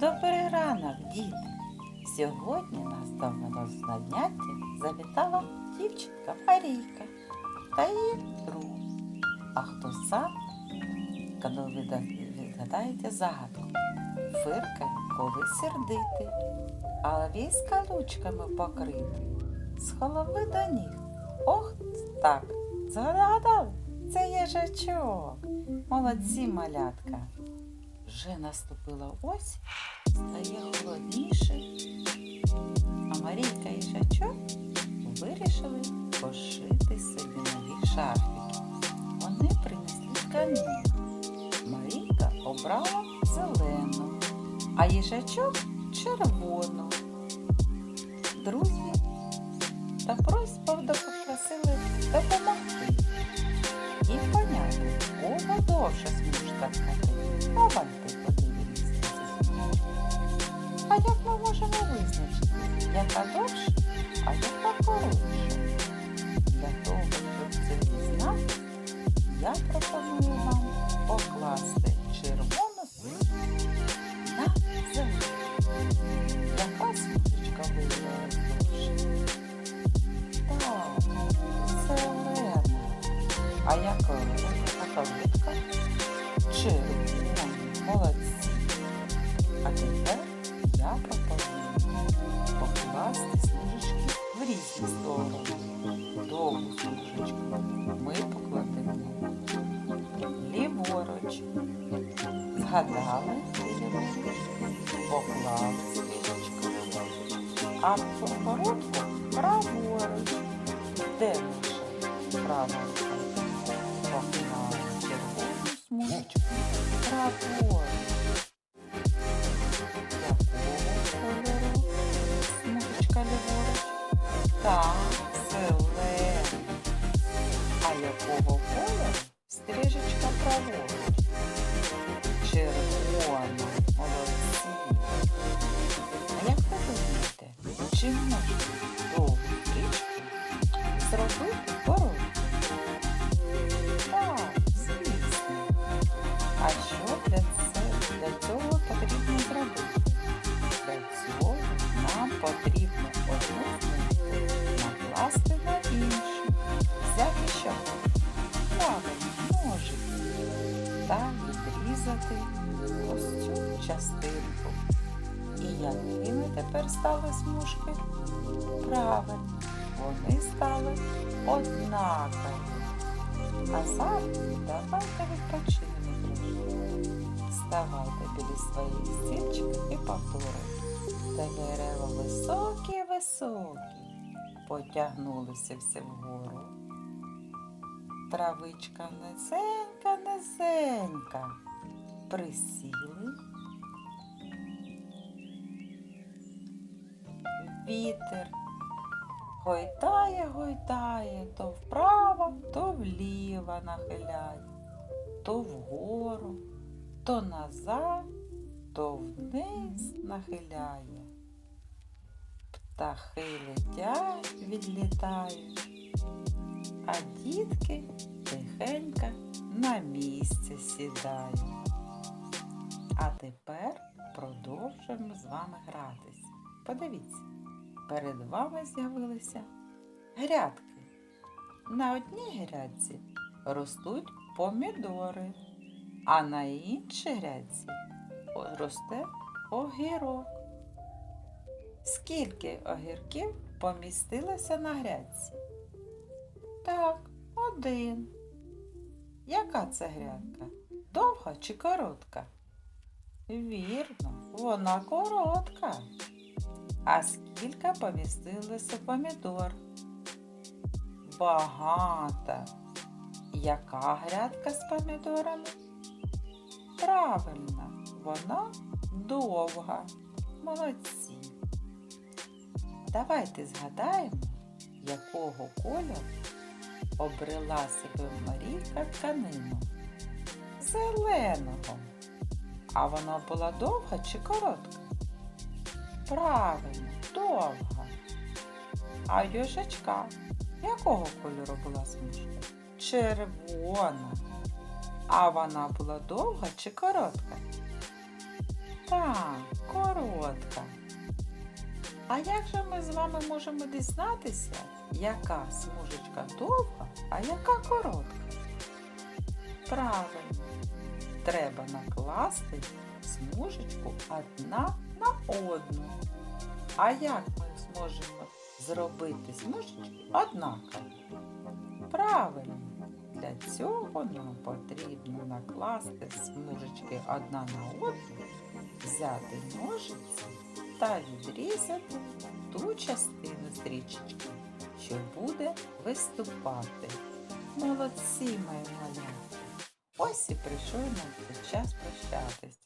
Добрий ранок, діти! Сьогодні нас до заняття завітала дівчинка Марійка та її друг. А хто сам, коли ви відгадаєте загадку, фиркає, коли сердитий, а весь калючками покритий, з голови до ніг. Ох, так, згадали? Це їжачок. Молодці малятка. Вже наступила осінь, стає холодніше, а Марійка і Жачок вирішили пошити собі нові шарфики. Вони принесли тканину. Марійка обрала зелену, а їжачок червону. Друзі та просьба попросили допомогти і поняти, кого довше смужка тканини. А як ми можемо визначити, яка довша, а яка коротша? Для того, щоб це дізнати, я пропоную вам покласти червону смужку Згадали поклав поклали на ліворуч. А коротку праворуч. Де лише права рука? Поклали червону смужечку праворуч. Зробити коротку? Так, звісно. А що для, це, для цього потрібно зробити? Для цього нам потрібно одну накласти на іншу. Взяти що? Правильно, ножик. Та відрізати ось цю частинку. І якими тепер стали смужки? Правильно, вони стали однакові. А зараз давайте відпочинемо трошки. Ставайте біля своїх стільчиків і повторюйте. Дерева високі, високі, потягнулися всі вгору. Травичка низенька, низенька. Присіли. Вітер Гойдає, гойдає, то вправо, то вліво нахиляє, то вгору, то назад, то вниз нахиляє. Птахи летять, відлітають, а дітки тихенько на місце сідають. А тепер продовжуємо з вами гратися. Подивіться перед вами з'явилися грядки. На одній грядці ростуть помідори, а на іншій грядці росте огірок. Скільки огірків помістилося на грядці? Так, один. Яка це грядка? Довга чи коротка? Вірно, вона коротка. А скільки помістилося помідор? Багато. Яка грядка з помідорами? Правильно, вона довга. Молодці. Давайте згадаємо, якого кольору обрела себе Марійка тканину. Зеленого. А вона була довга чи коротка? Правильно, довга. А їжачка якого кольору була смужка? Червона. А вона була довга чи коротка? Так, коротка. А як же ми з вами можемо дізнатися, яка смужечка довга, а яка коротка? Правильно, треба накласти смужечку одна на одну. А як ми зможемо зробити смужечки однаково? Правильно, для цього нам потрібно накласти смужечки одна на одну, взяти ножиці та відрізати ту частину стрічечки, що буде виступати. Молодці, мої малята! Ось і прийшов нам час прощатися.